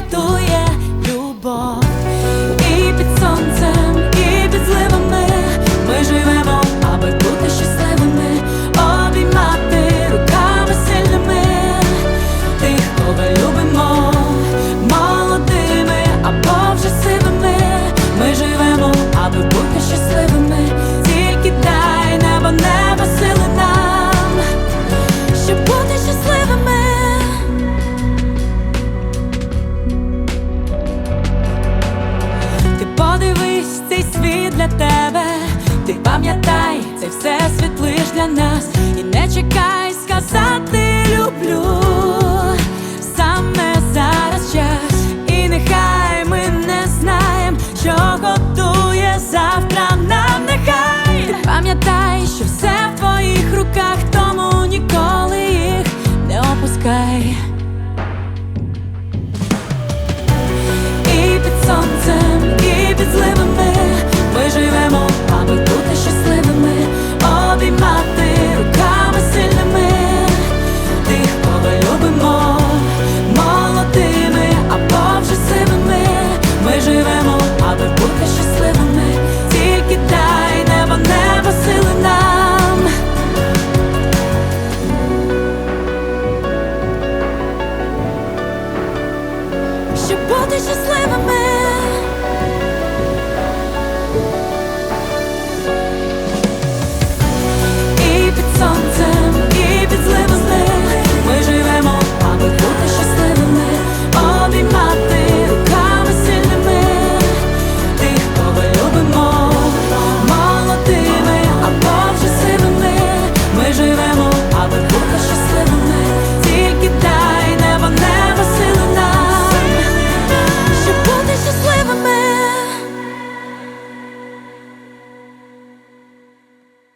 світ для тебе, ти пам'ятай, це все світ лиш для нас, і не чекай сказати радуй, бути щасливими, тільки дай небо, небо сили нам. Щоб бути щасливими.